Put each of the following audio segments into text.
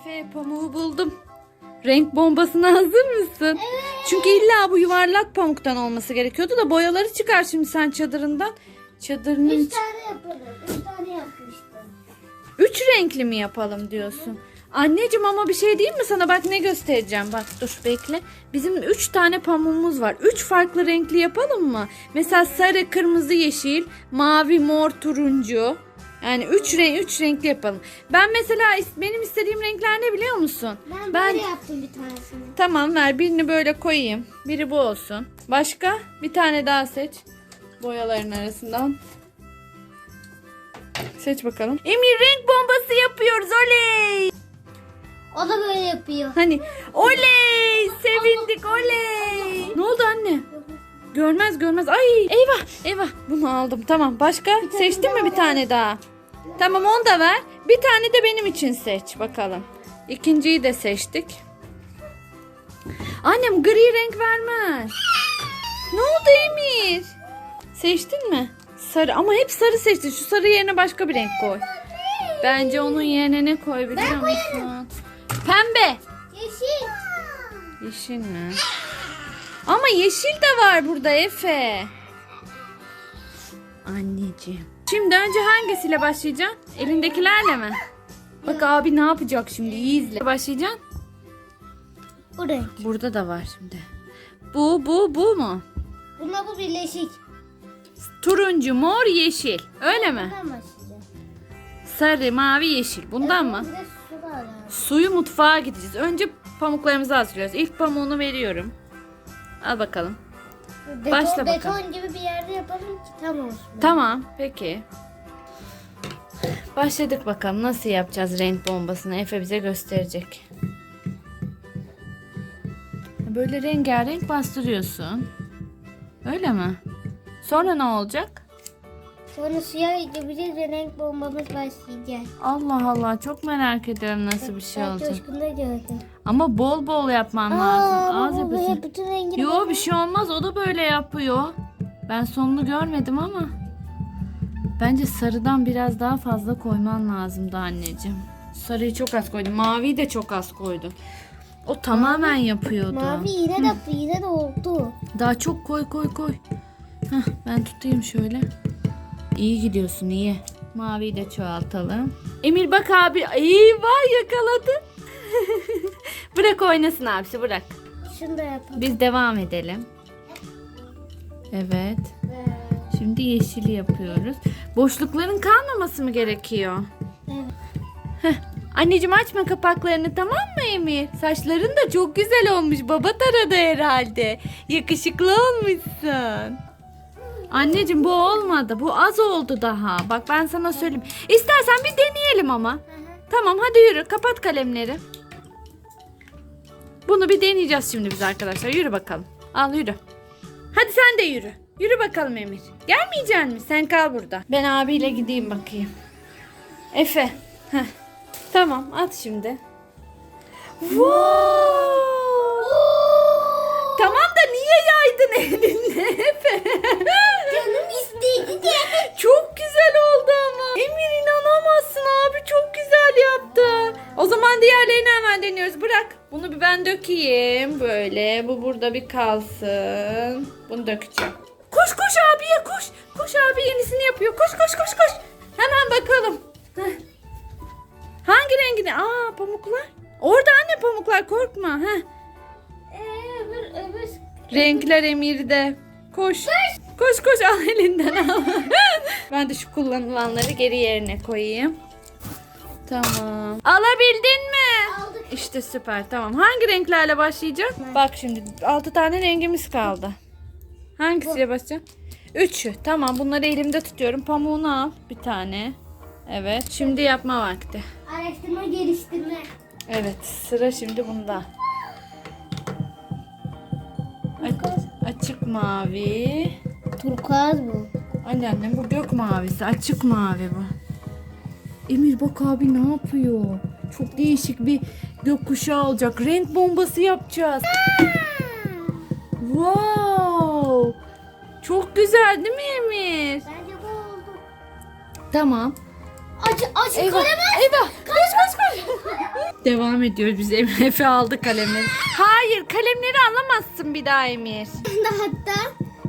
Efe pamuğu buldum. Renk bombasına hazır mısın? Çünkü illa bu yuvarlak pamuktan olması gerekiyordu da boyaları çıkar şimdi sen çadırından. Çadırının Üç tane yapalım. Üç tane yapmıştım. Üç renkli mi yapalım diyorsun? Anneciğim ama bir şey diyeyim mi sana? Bak ne göstereceğim. Bak dur bekle. Bizim üç tane pamuğumuz var. Üç farklı renkli yapalım mı? Mesela sarı, kırmızı, yeşil, mavi, mor, turuncu. Yani üç renk üç renkli yapalım. Ben mesela is- benim istediğim renkler ne biliyor musun? Ben, Ben- böyle yaptım bir tanesini. Tamam ver birini böyle koyayım. Biri bu olsun. Başka? Bir tane daha seç. Boyaların arasından. Seç bakalım. Emir renk bombası yapıyoruz. Oley! O da böyle yapıyor. Hani oley! Sevindik oley! Ne oldu anne? Görmez görmez. Ay eyvah eyvah. Bunu aldım. Tamam. Başka? Seçtin mi bir tane daha? Tamam onu da ver. Bir tane de benim için seç bakalım. İkinciyi de seçtik. Annem gri renk vermez. Ne oldu Emir? Seçtin mi? Sarı ama hep sarı seçtin. Şu sarı yerine başka bir renk koy. Bence onun yerine ne koy biliyor musun? Pembe. Yeşil. Yeşil mi? Ama yeşil de var burada Efe. Anneciğim. Şimdi önce hangisiyle başlayacaksın? Elindekilerle mi? Bak abi ne yapacak şimdi iyi izle. Başlayacaksın. Bu renk. Burada da var şimdi. Bu bu bu mu? Bununla bu birleşik. Turuncu, mor, yeşil. Öyle mi? Bundan. Sarı, mavi, yeşil. Bundan mı? Su. Suyu mutfağa gideceğiz. Önce pamuklarımızı hazırlıyoruz. İlk pamuğunu veriyorum. Al bakalım. Beton, Başla beton bakalım. gibi bir yerde yapalım ki tam olsun. Tamam, peki. Başladık bakalım. Nasıl yapacağız renk bombasını? Efe bize gösterecek. Böyle rengarenk bastırıyorsun. Öyle mi? Sonra ne olacak? Sonra suya gideceğiz ve renk bombamız başlayacak. Allah Allah çok merak ediyorum nasıl bir şey Ben olacak. coşkunda gördüm. Ama bol bol yapman lazım. Az bu yapıyorsun. böyle bütün rengini Yo bir şey olmaz o da böyle yapıyor. Ben sonunu görmedim ama. Bence sarıdan biraz daha fazla koyman lazımdı anneciğim. Sarıyı çok az koydum. Maviyi de çok az koydum. O tamamen yapıyordu. Mavi yine de yine de oldu. Daha çok koy koy koy. Heh, ben tutayım şöyle. İyi gidiyorsun iyi. Maviyi de çoğaltalım. Emir bak abi. Eyvah yakaladı. bırak oynasın abisi bırak. Şunu da yapalım. Biz devam edelim. Evet. Şimdi yeşili yapıyoruz. Boşlukların kalmaması mı gerekiyor? Evet. Anneciğim açma kapaklarını tamam mı Emir? Saçların da çok güzel olmuş. Baba taradı herhalde. Yakışıklı olmuşsun. Anneciğim bu olmadı. Bu az oldu daha. Bak ben sana söyleyeyim. İstersen bir deneyelim ama. Tamam hadi yürü. Kapat kalemleri. Bunu bir deneyeceğiz şimdi biz arkadaşlar. Yürü bakalım. Al yürü. Hadi sen de yürü. Yürü bakalım Emir. Gelmeyecek misin? Sen kal burada. Ben abiyle gideyim bakayım. Efe. Heh. Tamam at şimdi. Wow! Niye yaydın elinde Efe? Canım istedi de. Çok güzel oldu ama. Emir inanamazsın abi çok güzel yaptı. O zaman diğerlerini hemen deniyoruz. Bırak. Bunu bir ben dökeyim. Böyle. Bu burada bir kalsın. Bunu dökeceğim. Koş koş abiye koş. Koş abi yenisini yapıyor. Koş koş koş Renkler Emir'de. Koş. Koş koş al elinden al. ben de şu kullanılanları geri yerine koyayım. Tamam. Alabildin mi? Aldık. İşte süper tamam. Hangi renklerle başlayacağız? Bak şimdi 6 tane rengimiz kaldı. Hangisiyle başlayacaksın? Üçü. Tamam bunları elimde tutuyorum. Pamuğunu al bir tane. Evet. Şimdi yapma vakti. Araştırma geliştirme. Evet sıra şimdi bunda. Açık mavi. Turkuaz bu. Anne annem bu gök mavisi. Açık mavi bu. Emir bak abi ne yapıyor? Çok değişik bir gökkuşağı olacak. Renk bombası yapacağız. Wow! Çok güzel değil mi Emir? Bence bu oldu. Tamam. Aç Eyvah. kalemi. Eyvah. Koş. Devam ediyoruz biz. Efe aldı kalemleri. Hayır kalemleri alamazsın bir daha Emir. Hatta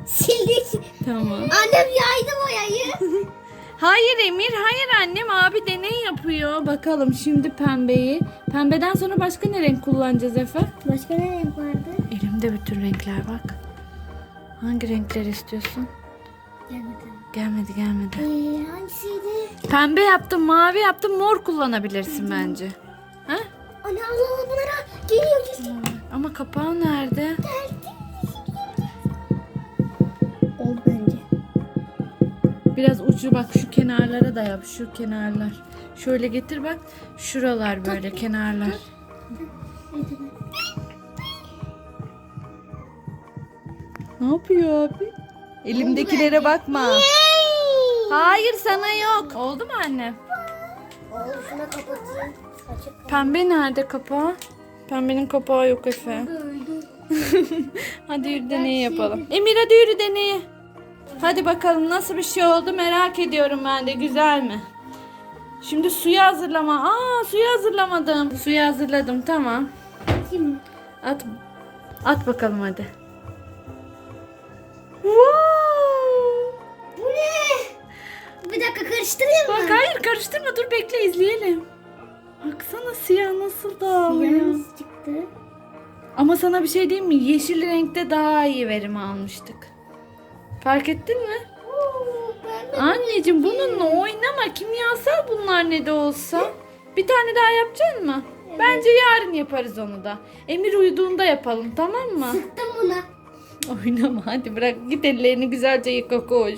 sildik. Tamam. Annem yaydı boyayı. Hayır Emir, hayır annem abi deney yapıyor. Bakalım şimdi pembeyi. Pembeden sonra başka ne renk kullanacağız Efe? Başka ne renk vardı? Elimde bütün renkler bak. Hangi renkler istiyorsun? Gelmedi. Gelmedi gelmedi. Ee, hangisiydi? Pembe yaptım, mavi yaptım, mor kullanabilirsin bence. Ha? Anne Allah Allah bunlara geliyor geliyor. Ama kapağı nerede? Oldu bence. Biraz ucu bak şu kenarlara da yap, şu kenarlar. Şöyle getir bak. Şuralar böyle kenarlar. Ne yapıyor abi? Elimdekilere bakma. Hayır sana yok. Oldu mu anne? Oldu şuna kapatayım. Açık Pembe nerede kapağı? Pembenin kapağı yok Efe. Hadi yürü deneyi yapalım. Emir hadi yürü deneyi. Hadi bakalım nasıl bir şey oldu merak ediyorum ben de. Güzel mi? Şimdi suyu hazırlama. Aa suyu hazırlamadım. Suyu hazırladım tamam. Kim? At at bakalım hadi. Wow! Bu ne? Bir dakika karıştırayım mı? Bak hayır karıştırma dur bekle izleyelim. Baksana siyah nasıl dağılıyor. Yalnız çıktı. Ama sana bir şey diyeyim mi? Yeşil renkte daha iyi verim almıştık. Fark ettin mi? Oo, Anneciğim bununla oynama. Kimyasal bunlar ne de olsa. Bir tane daha yapacaksın mı? Bence yarın yaparız onu da. Emir uyuduğunda yapalım tamam mı? sıktım buna. Oynama hadi bırak git ellerini güzelce yıka koş.